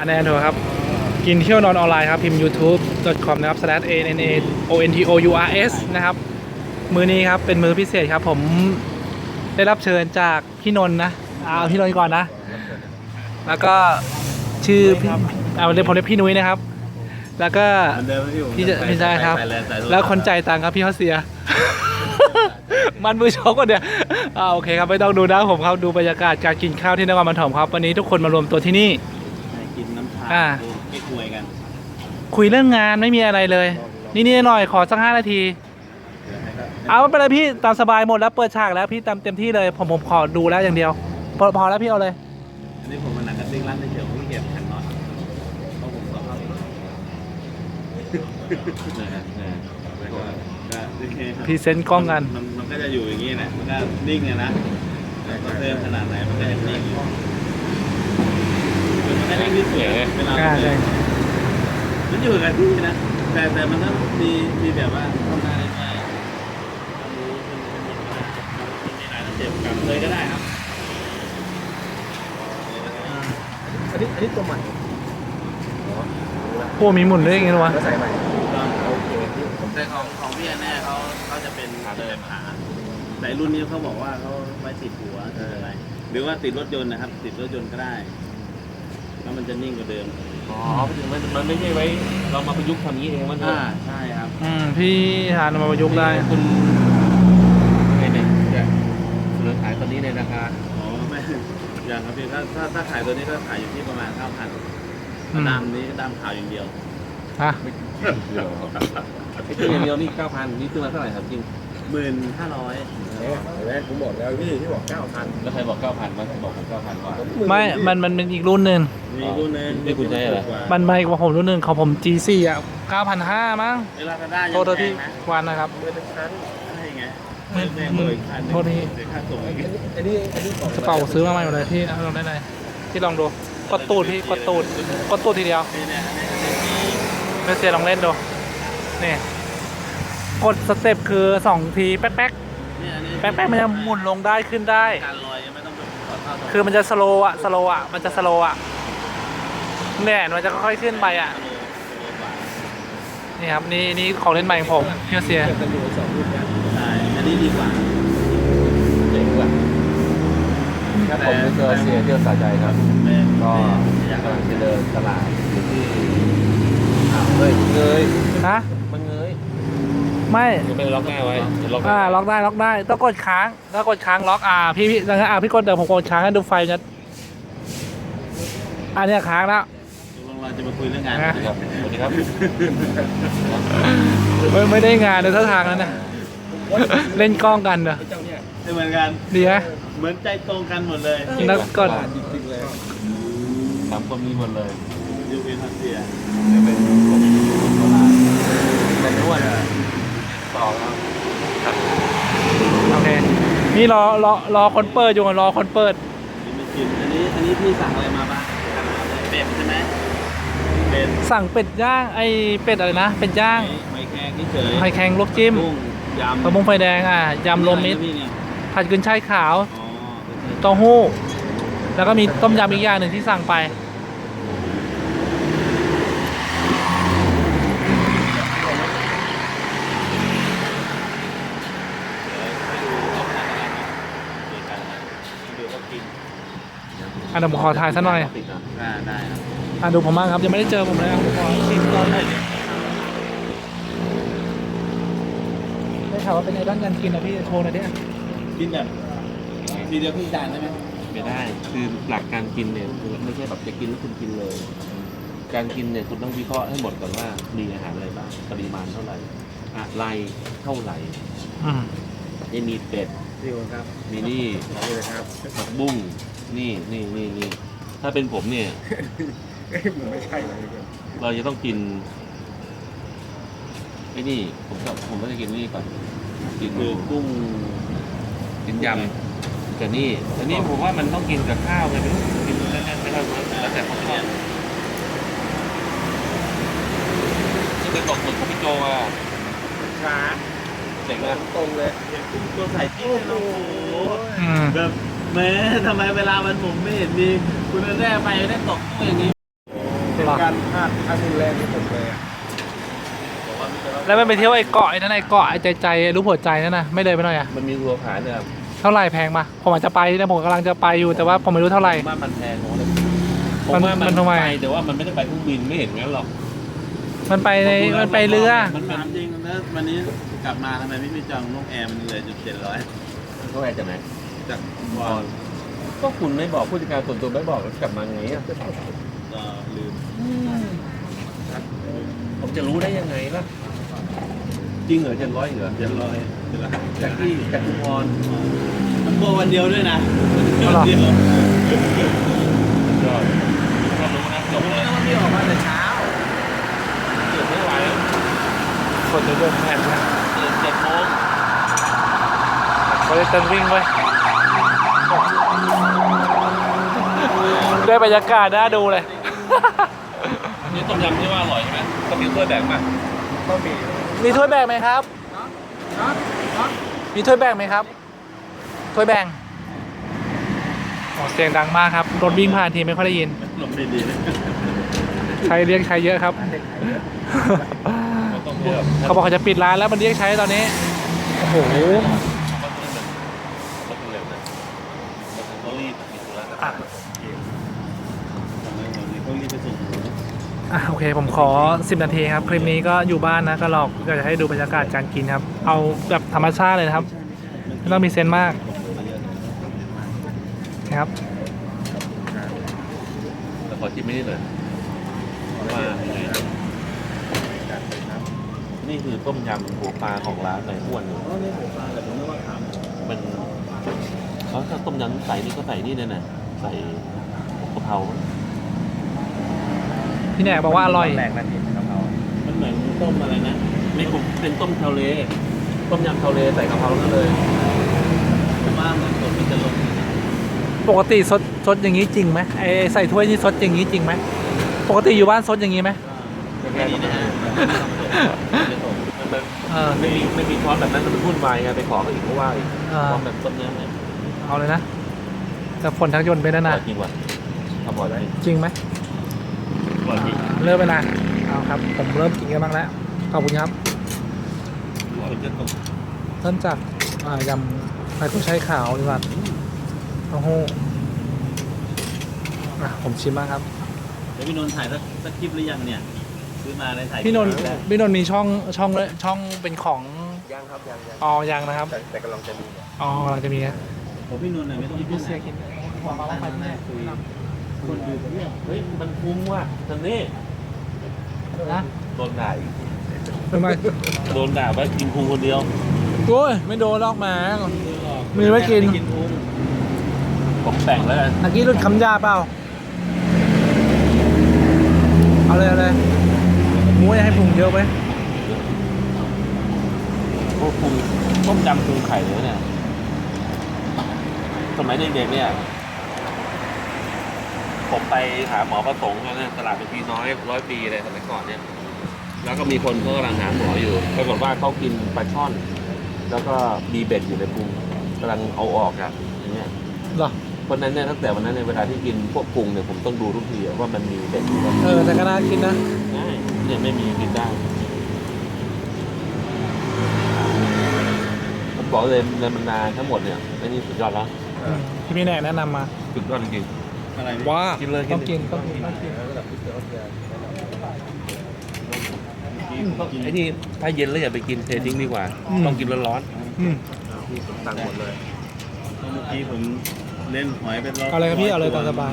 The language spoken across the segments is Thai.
อันนี้ถูกครับ กินเที่ยวนอนออนไลน์ครับ พิมพ์ youtube.com นะครับ slash a n a o n t o u r s นะครับ มือนี้ครับ เป็นมือพิเศษครับ ผมได้รับเชิญจากพี่นนท์นะ เอาพี่นนท์ก่อนนะ แล้วก็ชื่อพี่เอาเรียกผมเรียกพี่นุ้ยนะครับ แล้วก็พี่จะพี่ได้ครับ แล้วคนใจ่ายตังค์ครับพี่เขาเสีย มันมือชกกันเนี่ยอ่าโอเคครับไม่ต้องดูนะผมครับดูบรรยากาศการกินข้าวที่นครปฐมครับ วันนี้ทุกคนมารวมตัวที่นี่ อ่า ไม่คุยกันคุยเรื่องงานไม่มีอะไรเลย นี่นี่หน่อยขอสักห้านาที เอาไม่เป็นไรพี่ตามสบายหมดแล้วเปิดฉากแล้วพี่ตามเต็มที่เลย ผมผมขอดูแล้วอย่างเดียวพอพอแล้วพี่เอาเลย อันนี้ผมมันหนักกระติ้งร้านเฉยๆผมขี้เกียจแข่งน็อตเพราะผมก็เข้าอยู่นะฮะแล้วก็ก็โอเคครับพรีเซนต์กล้องกัน มันมันก็จะอยู่อย่างนี้แหละมันก็นิ่งอะนะแต่ก็เพิ่มขนาดไหนมันก็ยังนิ่งอยู่ คือมันไม่ได้นิ่งเฉยเวลาอ่าเราเดิใช่นมันอยู่กับที่นะ แต่แต่มันต้องมีมีแบบว่าเข้ามาได้ไหมทำรู้เป็นเป็นบทบาทมีหลายสเต็ปกลับเลยก็ได้ครับอันนี้อันนี้ตัวใหม่พวกมีหมุนด้วยอย่างงี้หรอวะแล้วใส่ใหม่โอเคแต่ของของพี่แน่เขาเขาจะเป็นเดิมขาแต่รุ่นนี้เขาบอกว่าเขาไว้ติดหัวติดอะไรหรือว่าติดรถยนต์นะครับ ติดรถยนต์ก็ได้ แล้วมันจะนิ่งกว่าเดิมอ๋อมันมันไม่ใช่ไว้ เรามาประยุกต์ทำนี้เองมันเถอ่าอะใช่ครับอืมพี่ทานมาประยุกต์ได้คุณไงเนี่ยจะเสนอขายตอนนี้ในราคาอ๋อไม่อย่างครับพี่ถ้าถ้าถ้าขายตัวนี้ก็ขายอยู่ที่ประมาณเก้าพันอืมดำนี้ดำขาวอย่างเดียวฮะไอ้ตัวอย่างเดียวนี่เก้าพันนี่ซื้อมาเท่าไหร่ครับจริง หมื่นห้าร้อยเนี่ยเห็นไหมผมบอกแล้วพี่ที่บอกเก้าพันแล้วใครบอกเก้าพันมันบอกผมเก้าพันว่า ไม่ มัน มันเป็นอีกรุ่นหนึ่ง มีรุ่นหนึงนี่คุณใช้อะไร มันไม่กว่าผมรุ่นหนึ่งของผม G4 อะ9,500มั้ง เวลาก็ได้โทษโทษที่วันนะครับ เมื่อชั้นใช่ไงไม่แม่งเลยคันหนึ่งโทษที เสียค่าส่งอีกอันนี้อันนี้ของกระเป๋าซื้อมาใหม่หมดเลยที่เอาลองได้เลยที่ลองดู กดตูดพี่ กดตูด กดตูดทีเดียว นี่เนี่ยอันนี้อันนี้มีไม่เสียลองเล่นดู นี่ กดสเต็ปคือ2ทีแป๊กแป๊กเนี่ยอันนี้แป๊กแป๊กมันจะหมุนลงได้ขึ้นได้ การลอยยังไม่ต้องไปขอเข้าตรงคือมันจะสโลว์อะสโลว์อะมันจะสโลว์อะเนี่ยมันจะค่อยๆขึ้นไปอะโลโลกว่านี่ครับนี่นี่ของเล่นใหม่ของผมเพียเซีย เกิดกันอยู่สองรุ่นนะใช่อันนี้ดีกว่าเจ๋งว่ะครับผมเป็นตัวเสียเที่ยวสาใจครับ ไม่ก็ไม่อยากกำลังจะเดินตลาดอยู่ที่อ้าวเฮ้ยเงยฮะมันเงย ไม่ยังไม่ได้ล็อกหน้าไว้เดี๋ยวล็อกหอ่าน้าล็อกได้ล็อกได้ต้องกดค้างถ้ากดค้างล็อกอ่าพี่พี่งั้นอ่าพี่กดเดี๋ยวผมกดค้างให้ดูไฟจะอันเนี้ยค้างแล้วตกลงเราจะมาคุยเรื่องงานนะสวัสดีครับสวัสดีครับไม่ไม่ได้งานเลยท่าทางนั้นนะเล่นกล้องกันเหรอเจ้าเนี่ยไม่เหมือนกันดีไหมเหมือนใจตรงกันหมดเลยแล้วกดจริงๆเลยสามคนมีหมดเลยยูเอ็นทัสเซีย จะเป็นผมโบราณแต่นวดต่อครับ โอเค นี่รอรอรอคนเปิดอยู่รอคนเปิดนี่ไม่กินอันนี้ อันนี้พี่สั่งอะไรมาบ้างเป็ดใช่ไหมเป็ดสั่งเป็ดย่างไอเป็ดอะไรนะเป็ดย่างไม้แข้งเฉยไข่แข็งลวกจิ้มกุ้งยำกระมงไฟแดงอะยำรวมมิตรนี่เนี่ยผัดกุนช่ายขาวอ๋อเต้าหู้ แล้วก็มีต้มยำอีกอย่างหนึ่งที่สั่งไป ดูเขากิน อันเดี๋ยวผมขอถ่ายสักหน่อยติดนะอ่าได้ครับอะดูผมบ้างครับยังไม่ได้เจอผมเลยอะผมขอชิมก่อนเลยได้ข่าวว่าเป็นไงบ้างการกินนะพี่โชว์หน่อยดิกินแบบทีเดียวครึ่งจานได้ไหมไม่ได้ คือหลักการกินเนี่ยคือไม่ใช่แบบจะกินแล้วคุณกินเลย การกินเนี่ยคุณต้องวิเคราะห์ให้หมดก่อนว่ามีอาหารอะไรบ้างปริมาณเท่าไหร่อะไรเท่าไหร่อืมยังมีเป็ด นี่ครับมีนี่นี่นะครับผักบุ้งนี่นี่นี่นี่ถ้าเป็นผมเนี่ยเอ้ยมันไม่ใช่เลยเราจะต้องกินไอ้นี่ ผมก็ผมก็จะกินนี่ก่อนกินคือกุ้งกินยำแต่นี่แต่นี่ผมว่ามันต้องกินกับข้าวไงไม่รู้กินแน่ๆไม่ได้แล้วแต่คนชอบนี่เป็นตกหมึกของพี่โจอะช้า เจ๋งนะตรงเลยเห็นกุ้งตัวใส่ที่โอ้โหอืมแบบแม้ทำไมเวลามันผมไม่เห็นมีคุณแน่ไปได้ตกกุ้งอย่างนี้รอการพลาดครั้งรุนแรงที่ผมเลยอะแล้วมันไปเที่ยวไอ้เกาะไอ้นั่นไอ้เกาะไอ้ใจใจรูปหัวใจนั่นนะไม่เลยไปหน่อยอะมันมีรัวผาเนี่ยเท่าไหร่แพงปะผมอาจจะไปนะผมกำลังจะไปอยู่แต่ว่าผมไม่รู้เท่าไหร่ ผมว่ามันแพงผมเลยผมมันว่ามัมันนทำไม ไปแต่ว่ามันไม่ได้ไปเครื่องบินไม่เห็นงั้นหรอกมันไปในมันไปเรือ มันถามจริงแล้ววันนี้ กลับมาทำไมไม่มีจองนกแอร์มันเลยจุดเจ็ดร้อยเขาแอร์จากไหนจากบบออลลก็คุณไม่บอกผู้จัดการส่วนตัวไม่บอกแล้วกลับมาไงอะก็ลืมผมจะรู้ได้ยังไงล่ะ จริงเหรอเจ็ดร้อยเหรอเจ็ดร้อยเจ็ดร้อยจากที่จากชุมพรมันโบวันเดียวด้วยนะเอาเหรอวันเดียวยอดก็รู้นะจบเลยวันนี้ออกมาแต่เช้าเกือบไม่ไหวแล้วคนจะเดินแผ่นนะตื่นเจ็ดโมง เขาจะเต้นวิ่งไว้ยได้บรรยากาศน่าดูเลยอันนี้ต้มยำที่ว่าอร่อยใช่ไหมต้องมีถ้วยแบ่งมาก็มีมีถ้วยแบ่งไหมครับ มีถ้วยแบ่งไหมครับ ถ้วยแบ่งอ๋อเสียงดังมากครับ รถวิ่งผ่านทีไม่ค่อยได้ยินลมดีๆนะใช้เรียกใช้เยอะครับต้องเลือกเขาบอกเขาจะปิดร้านแล้วมันเรียกใช้ตอนนี้ โอ้โห รถเร็วนะเขารีบมีธุระ อะ วันนี้เขารีบไปส่งหมู อะโอเคผมขอ 10 นาทีครับ คลิปนี้ก็อยู่บ้านนะก็หลอกก็จะให้ดูบรรยากาศการกินครับ เอาแบบธรรมชาติเลยนะครับไม่ต้องมีเซนต์มากนะครับแต่ขอชิมไม่ได้เลยว่ายังไงนี่คือต้มยำหัวปลาของร้านในอ้วนอ๋อนี่ผมมาแต่ผมนึกว่าขามมันเขาถ้าต้มยำใส่นี่ก็ใส่นี่เนี่ยนะใส่กะเพรา พี่แหนกบอกว่าอร่อยแรงนาทีกะเพรามันเหมือนต้มอะไรนะไม่ผมเป็นต้มทะเลต้มยำทะเลใส่กะเพรานั่นเลยผมว่าเหมือนคนมันจะลงปกติซดซดอย่างนี้จริงไหมไอใส่ถ้วยนี่ซดอย่างนี้จริงไหมปกติอยู่บ้านซดอย่างนี้ไหม แค่นี้นะฮะมันแบบเออ ไม่มีไม่มีช้อนแบบนั้นมันวุ่นวายไงไปขอเขาอีกเพราะว่าอีกอ่าช้อนแบบต้มเนื้อเนี่ยเอาเลยนะแต่ฝนทั้งยนต์ไปนั่นอนะร่อยจริงว่ะอร่อยจริงจริงไหม อร่อยจริงเริ่มไปนะเอาครับ ผมเริ่มกินกันบ้างแล้ว ขอบคุณครับคนจะตกเริ่มจากอ่ายำไข่กุ้ยช่ายขาวดีกว่าโอ้โหอะผมชิมบ้างครับ เดี๋ยวพี่นนท์ถ่ายสักสักคลิปหรือยังเนี่ยซื้อมาได้ถ่ายพี่นนท์คลิปแล้วพี่นนท์มีช่องช่องเลยช่องเป็นของยังครับยังยังออยังนะครับ แต่แต่กำลังจะมีเนี่ยอ๋อกำลังจะมีนะผมพี่นนท์น่ะไม่ต้องพูดเสียนะกิน คนดูผมเนี่ยเฮ้ยมันคุ้มว่ะทันนี่นะโดนด่าอีกทำไมโดนด่าว่ากินพุงคนเดียวโอ้ยไม่โดนลอกมา มีไว้กิน กินพุงผมแต่งแล้วกันตะกี้หลุดคำหยาบเปล่า เอาเลยเอาเลยมุ้ยให้ปรุงเยอะไหมพวกพุงต้มยำพุงไข่เลยเนี่ย สมัยเด็กๆเนี่ย ผมไปหาหมอประสงค์นะตลาดเป็นปีน้อยร้อยปีเลยสมัยก่อนเนี่ย แล้วก็มีคนเขากำลังหาหมออยู่ปรากฏว่าเขากินปลาช่อน แล้วก็มีเบ็ดอยู่ในพุงกำลังเอาออกอะอย่างเงี้ยเหรอเพราะฉะนั้นเนี่ยตั้งแต่วันนั้นในยเวลาที่กินพวกพุงเนี่ยผมต้องดูทุกทีอะว่ามันมีเบ็ดอยู่ไหมเออแต่ก็น่ากินนะง่ายเนี่ยไม่มีกินได้ผมบอกเลยในบรรดาทั้งหมดเนี่ยไอ้นี่สุดยอดแล้วอืมที่พี่แนกแนะนำมาสุดยอดจริง อะไรว้ากินเลยกินต้องกินต้องกินต้องกินระดับพิเศษเนี่ยๆไอ้นี่ถ้าเย็นแล้วอย่าไปกินเททิ้งดีกว่าอืมต้องกินร้อนอืมที่ผมตังหมดเลยเมื่อกี้ผมเล่นหอยเป็นร้อยเอาเลยครับพี่เอาเลยตามสบาย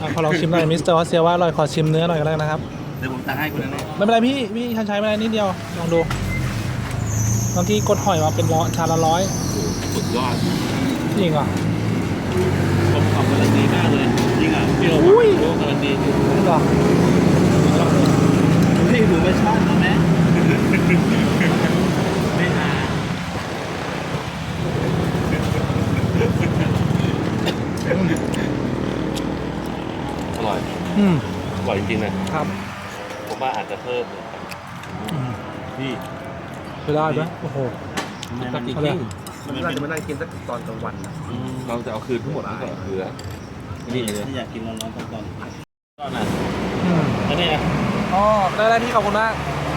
อะขอลองชิมหน่อยมิสเตอร์ออสเซียว่าอร่อยขอชิมเนื้อหน่อยก็แล้วกันนะครับเดี๋ยวผมตักให้คุณนะเนี่ยไม่เป็นไรพี่พี่ชันชัยไม่เป็นไรนิดเดียวลองดูบางทีกดหอยมาเป็นร้อยชามละร้อยๆสุดยอดจริงเหรอ อะเปรี้ยวหอุ้วายนรู้กำลังดีจริงเหรอพี่หนูไม่ชอบนะแม่ไม่หาอร่อยอืมอร่อยจริงๆนะครับผมว่าอาจจะเพิ่มเลยอืมพี่ไปได้ไหมโอ้โหปกติเอาจเลริยงมันน่าจะมานั่งกินสักตอนกลางวันนะอืมเราจะเอาคืนทั้งหมดนี่ก่อนคือ นี่ถ้าอยากกินร้อนๆตอนตอนน่ะอันนี้นะอ๋อได้ได้พี่ขอบคุณมาก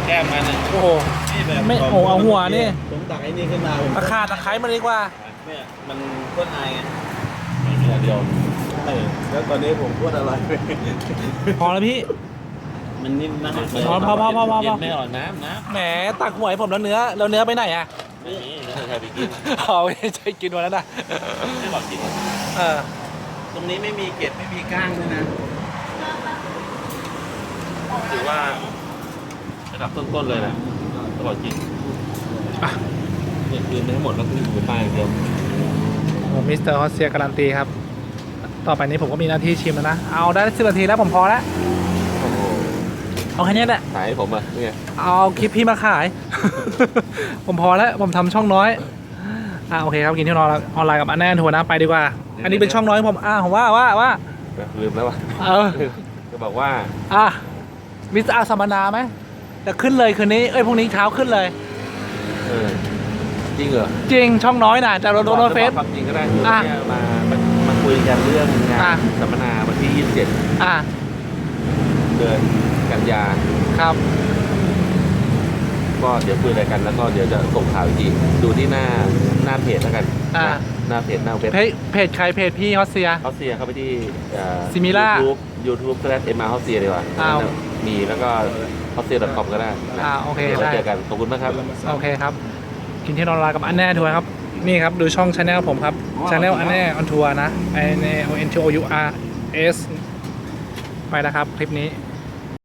แก้มมันน่ะโอ้โหนี่แบบไม่โอ้เอาหัวนี่ผมตักไอ้นี่ขึ้นมาผมตะขาตะไคร้มาดีกว่าเนี่ยมันโคตรอายไงเดียวเดียวใช่แล้วตอนนี้ผมโคตรอร่อยพอแล้วพี่มันนิ่มมากพอพอพอพอพอเย็นไม่อร่อยน้ำน้แหมตักหัวให้ผมแล้วเนื้อแล้วเนื้อไปไหนอะำไม่มีแล้วใครไปกินเอาไม่ใช่กินวันนั้นนะไม่บอกกินเออ ตรงนี้ไม่มีเกล็ดไม่มีก้างด้วยนะ ถือว่าระดับต้นๆเลยนะตลอดจริงอะเนี่ยคืนไปให้หมดแล้วคืออยู่ป้ายอย่างเดียวผมมิสเตอร์ฮอสเซียการันตีครับ ต่อไปนี้ผมก็มีหน้าที่ชิมแล้วนะ เอาได้สิบนาทีแล้วผมพอแล้ว โอ้โหเอาแค่นี้แหละ ขายให้ผมอะเนี่ยเอาคลิปพี่มาขาย ผมพอแล้ว ผมทำช่องน้อย อ่าโอเคครับกินที่นอนออนไลน์กับอันแน่นทัวร์นะไปดีกว่า อันนี้เป็นช่องน้อยผมอ่าผมว่าว่าว่าลืมแล้วว่ะเออจะบอกว่าอะมิสเตอร์อาสัมมนาไหมจะขึ้นเลยคืนนี้เอ้ยพรุ่งนี้เช้าขึ้นเลยเออจริงเหรอจริงช่องน้อยนะจะโดนโดนเฟซความจริงก็ได้คืออะเนี่ยมามามาคุยกันเรื่องงาอะนสัมมนาวันที่27อะเดือนกันยาครับก็เดี๋ยวคุยอะไรกันแล้วก็เดี๋ยวจะส่งข่าวอีกทีดูที่หน้าห น้าเพจแล้วกันอ่านะหน้าเพจหน้าเว็บเพจเพจใครเพจพี่ฮอสเซียเขาเซียเข้าไปที่เอ่อ Simila YouTube YouTube ก็ได้เอ็มอาร์เขาเซียดีกว่าอ้าว มีแล้วก็เขาเซีย .com ก็ได้นะอ่าโอเคดี๋ยวได้ เจอกันขอบคุณมากครับ โอเคครับ กินที่นอนไลน์กับอันแน่ทัวร์ครับ นี่ครับ ดูช่องชาแนลผมครับชาแนลอันแน่ออนทัวร์นะ i n o n t o u r s ไปนะครับ คลิปนี้